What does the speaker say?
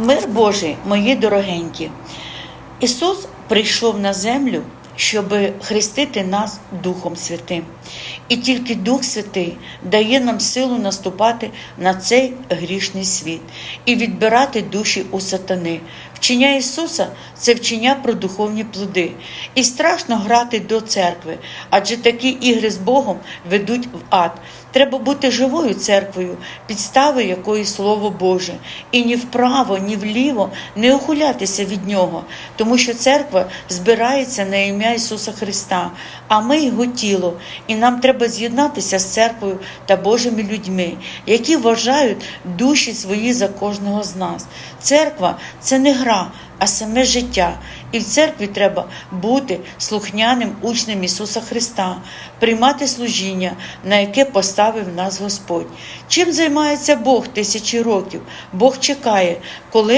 Мир Божий, мої дорогенькі. Ісус прийшов на землю, щоб хрестити нас Духом Святим. І тільки Дух Святий дає нам силу наступати на цей грішний світ і відбирати душі у сатани. Вчення Ісуса це вчення про духовні плоди. І страшно грати до церкви, адже такі ігри з Богом ведуть в ад. Треба бути живою церквою, підставою якої Слово Боже, і ні вправо, ні вліво не ухилятися від нього, тому що церква збирається на ім'я Ісуса Христа, а ми Його тіло, і нам треба з'єднатися з церквою та Божими людьми, які вважають душі свої за кожного з нас. Церква це не гра, а саме життя. І в церкві треба бути слухняним учнем Ісуса Христа, приймати служіння, на яке поставив нас Господь. Чим займається Бог тисячі років? Бог чекає, коли